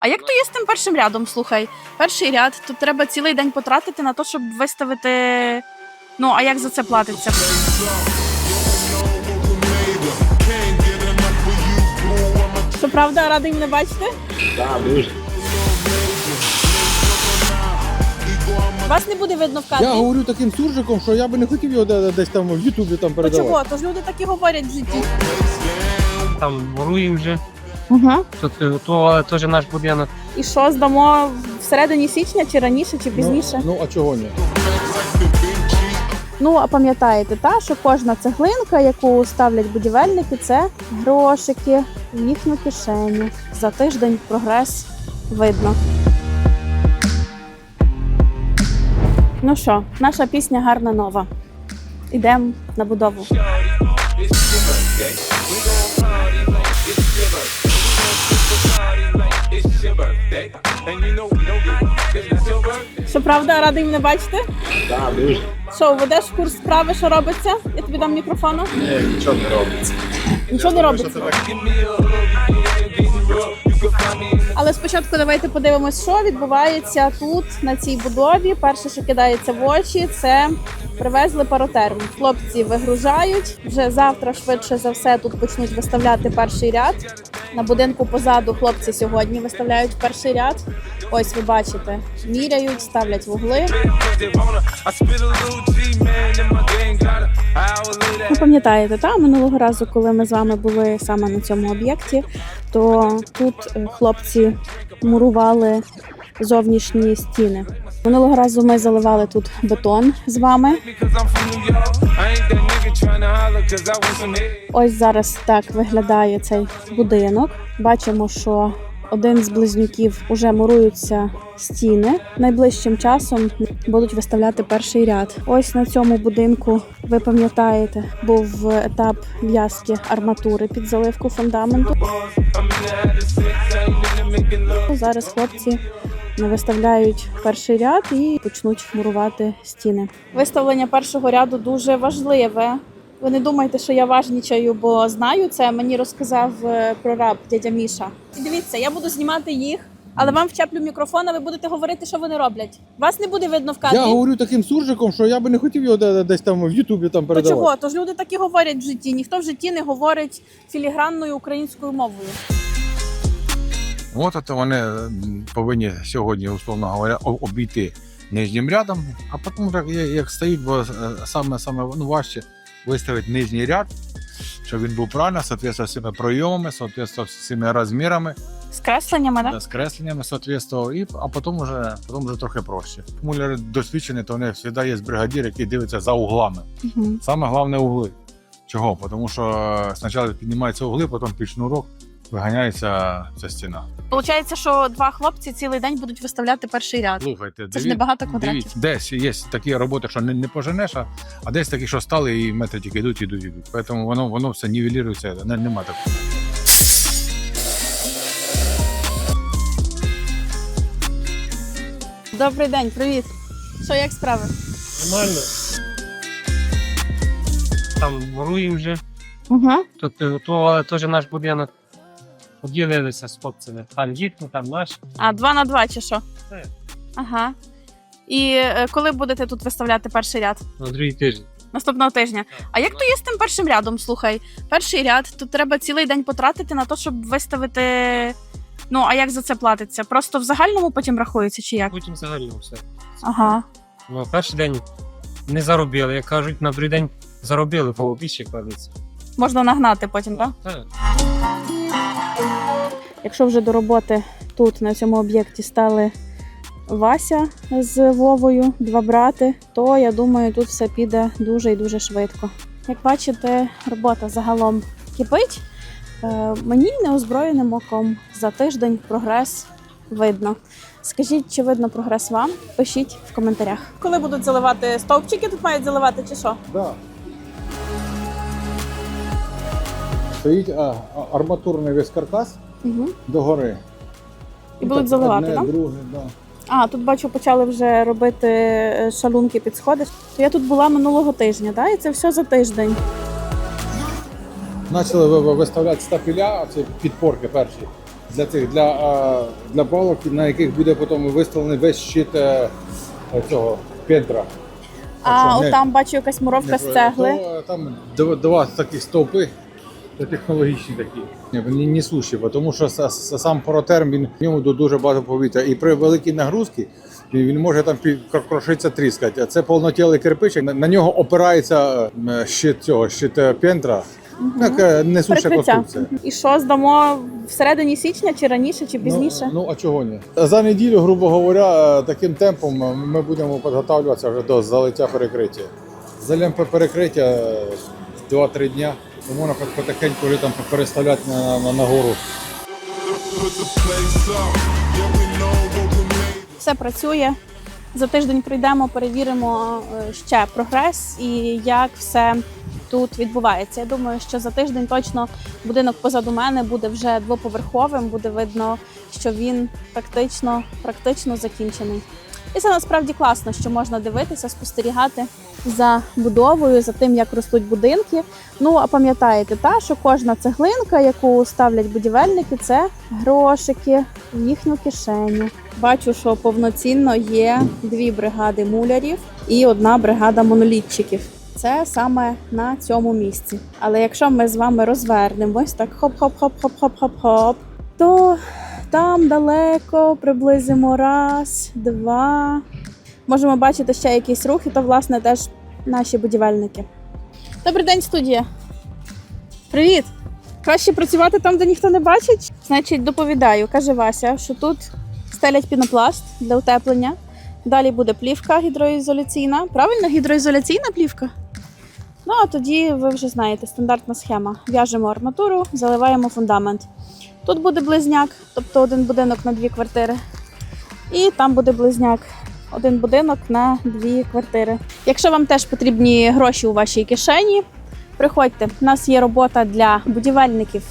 А як то є з тим першим рядом? Слухай, перший ряд, тут треба цілий день потратити на те, щоб виставити. Ну, а як за це платиться? Що правда, радий мене бачити? Так, дуже. Вас не буде видно в кадрі. Я говорю таким суржиком, що я би не хотів його де- десь там в Ютубі там То передавати. чого? Тож люди так і говорять в житті. там ворує вже. Угу. Тут е, то теж наш будинок. І що здамо всередині січня, чи раніше, чи пізніше? Ну, ну а чого ні? Ну, а пам'ятаєте, та, що кожна цеглинка, яку ставлять будівельники, це грошики в їхню кишеню. За тиждень прогрес видно. Ну що, наша пісня гарна нова. Ідемо на будову. Що правда, радий мене бачити? Так, дуже. Що, ведеш курс справи, що робиться? Я тобі дам мікрофону. Ні, нічого не робиться. Нічого не робиться. Але спочатку давайте подивимось, що відбувається тут на цій будові. Перше, що кидається в очі, це привезли паротерм. Хлопці вигружають. Вже завтра, швидше за все, тут почнуть виставляти перший ряд. На будинку позаду хлопці сьогодні виставляють перший ряд. Ось ви бачите, міряють, ставлять вугли. Ви пам'ятаєте, та минулого разу, коли ми з вами були саме на цьому об'єкті, то тут е, хлопці мурували зовнішні стіни. Минулого разу ми заливали тут бетон з вами. Ось зараз так виглядає цей будинок. Бачимо, що один з близнюків уже муруються стіни. Найближчим часом будуть виставляти перший ряд. Ось на цьому будинку, ви пам'ятаєте, був етап в'язки арматури під заливку фундаменту. Зараз хлопці виставляють перший ряд і почнуть мурувати стіни. Виставлення першого ряду дуже важливе. Ви не думайте, що я важнічаю, бо знаю це. Мені розказав е, прораб дядя Міша. І дивіться, я буду знімати їх, але вам вчеплю мікрофон, а ви будете говорити, що вони роблять. Вас не буде видно в кадрі. Я говорю таким суржиком, що я би не хотів його десь там в Ютубі там То чого? Тож люди так і говорять в житті. Ніхто в житті не говорить філігранною українською мовою. От це вони повинні сьогодні, условно говоря, обійти нижнім рядом, а потім, вже як, як стоїть, бо е, саме, саме ну, важче виставити нижній ряд, щоб він був правильно, соответствував цими пройомами, соответствував цими розмірами, З кресленнями, так? з кресленнями, соответствував, і, а потім вже, потім вже трохи проще. Муляри досвідчені, то вони завжди є бригадір, який дивиться за углами. Угу. Саме головне угли. Чого? Тому що спочатку піднімаються угли, потім під шнурок виганяється ця стіна. Получається, що два хлопці цілий день будуть виставляти перший ряд. Слухайте, Це ж небагато квадратів. Дивіться, десь є такі роботи, що не, не поженеш, а, а десь такі, що стали і метри тільки йдуть, ідуть, ідуть. Тому воно, воно все нівелірується, не, нема такого. Добрий день, привіт. Що як справи? Нормально. Там ворує вже. Угу. Тут е, то але теж наш будинок. Поділилися з хлопцями. Там їхні, там наш. А, два на два чи що? Так. Ага. І е, коли будете тут виставляти перший ряд? На другий тиждень. Наступного тижня. А як то є з тим першим рядом? Слухай, перший ряд, тут треба цілий день потратити на те, щоб виставити. Ну, а як за це платиться? Просто в загальному потім рахується, чи як? Потім взагалі все. Ага. Ну, перший день не заробили, як кажуть, на другий день заробили, по більше кладеться. Можна нагнати потім, так? Так. Якщо вже до роботи тут на цьому об'єкті стали Вася з Вовою, два брати, то я думаю, тут все піде дуже і дуже швидко. Як бачите, робота загалом кипить. Е, Мені неозброєним оком за тиждень прогрес видно. Скажіть, чи видно прогрес вам? Пишіть в коментарях. Коли будуть заливати стовпчики, тут мають заливати чи що? Да. Стоїть а, а, арматурний весь каркас Угу. догори. І будуть заливати, Одне, так? друге, да. А, тут бачу, почали вже робити е, шалунки під сходи. Я тут була минулого тижня, да? і це все за тиждень. Почали ви- ви- виставляти стапіля, це підпорки перші. для цих для, а, для балок, на яких буде потім виставлений весь щит е, цього пентра. А що, не- от там бачу якась муровка з цегли. Е, там два, два такі стовпи. Це технологічні такі. Ні, Вони несущі, тому що са- са- сам протерм він в ньому дуже багато повітря. І при великій нагрузці він, він може там крошитися, тріскати. А це повнотілий кирпичик. На, на нього опирається е, щит цього, щит е, пентра. Така несуща Прикриття. конструкція. І що здамо всередині січня, чи раніше, чи пізніше? Ну, ну а чого ні? За неділю, грубо говоря, е, таким темпом е, ми будемо підготовлюватися вже до залиття перекриття. Залям перекриття е, 2-3 дня. То можна потихеньку вже там переставляти на, на, на гору. Все працює. За тиждень прийдемо, перевіримо е, ще прогрес і як все тут відбувається. Я думаю, що за тиждень точно будинок позаду мене буде вже двоповерховим, буде видно, що він практично, практично закінчений. І це насправді класно, що можна дивитися, спостерігати за будовою, за тим, як ростуть будинки. Ну а пам'ятаєте, та що кожна цеглинка, яку ставлять будівельники, це грошики в їхню кишеню. Бачу, що повноцінно є дві бригади мулярів і одна бригада монолітчиків. Це саме на цьому місці. Але якщо ми з вами розвернемось так хоп-хоп-хоп-хоп-хоп-хоп-хоп, то там далеко приблизимо раз, два. Можемо бачити ще якийсь рух, і то, власне, теж наші будівельники. Добрий день, студія. Привіт! Краще працювати там, де ніхто не бачить. Значить, доповідаю, каже Вася, що тут стелять пінопласт для утеплення. Далі буде плівка гідроізоляційна. Правильно, гідроізоляційна плівка? Ну а тоді ви вже знаєте, стандартна схема. В'яжемо арматуру, заливаємо фундамент. Тут буде близняк, тобто один будинок на дві квартири. І там буде близняк, один будинок на дві квартири. Якщо вам теж потрібні гроші у вашій кишені, приходьте. У нас є робота для будівельників,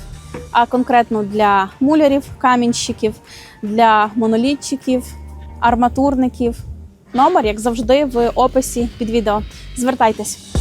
а конкретно для мулярів, камінщиків, для монолітчиків, арматурників. Номер, як завжди, в описі під відео. Звертайтесь.